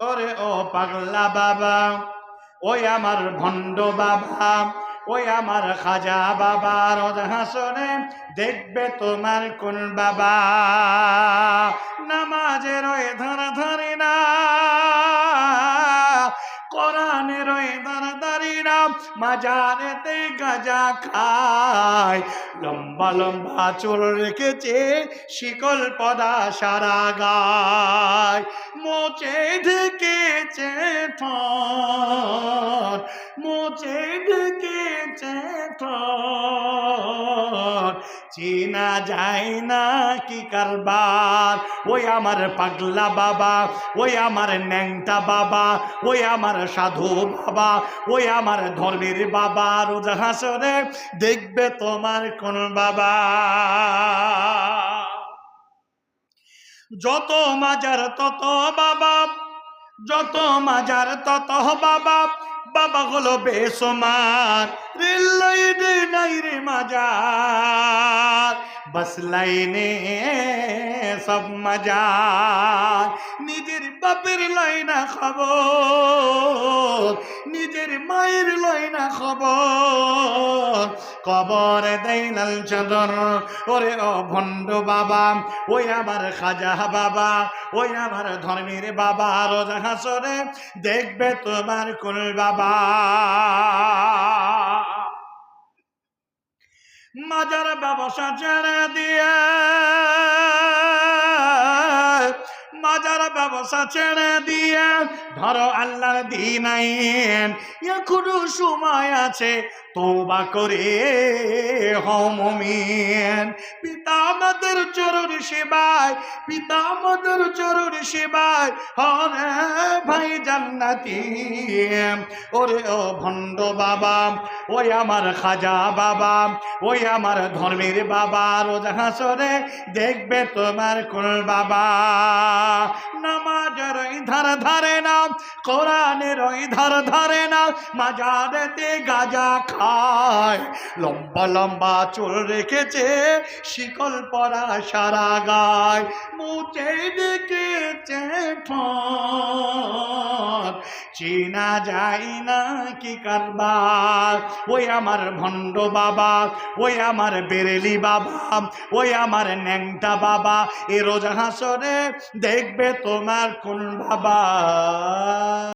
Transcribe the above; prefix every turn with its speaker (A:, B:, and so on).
A: ওরে ও পাগলা বাবা, ওই আমার ভণ্ড বাবা, ওই আমার খাজা বাবার হাসনে দেখবে তোমার কোন বাবা। নামাজের ওই ধরা ধরি না, কোরআনের ওই ধরা মাজারেতে গাজা খায়। লম্বা লম্বা চোর রেখেছে শিকল পদা সারা গায়। মোচে ঢেকেছে ঠোঁট, মোচে চেনা যায় না কি কারবার। ওই আমার পাগলা বাবা, ওই আমার ন্যাংটা বাবা, ওই আমার সাধু বাবা, ওই আমার ধর্মের বাবা, রোজ হাসরে দেখবে তোমার কোন বাবা। যত মাজার তত বাবা, যত মাজার তত বাবা বাবা হলো বেসমান। রেল নাই রে মাজার। বাস লাইনে সব মাজার নিজের বাপের লাইনা খবর নিজের মায়ের লাইনা খবর কবর দেয় লাল চাদর ওরে ও ভণ্ড বাবা ওই আমার খাজা বাবা, ওই আমার ধর্মের বাবা, রোজা হাসরে দেখবে তোমার কোন বাবা। মাজার ব্যবসা ছেড়ে দিয়ে ব্যবসা ছেড়ে দিয়ে, ধরো আল্লাহর দিন এখনও সময় আছে তোবা করে হমিন পিতা আমাদের চরণ সেবায়, পিতা আমাদের চরণ সেবায়, হরে জান্নাতি। ওরে ও ভণ্ড বাবা, ওই আমার খাজা বাবা, ওই আমার ধর্মের বাবা, রোজ হাসরে দেখবে তোমার কোন বাবা। নামাজের ওই ধার ধারে না, কোরআনের ওই ধার ধারে না, মাজারেতে গাজা খায়। লম্বা লম্বা চুল রেখেছে, শিকল পরা সারা গায় মুচে ডেকেছে চেনা যায় না কি কারবার। ওই আমার ভণ্ড বাবা, ওই আমার বেরেলি বাবা, ওই আমার ন্যাংটা বাবা, এ রোজ দেখবে তোমার কোন বাবা।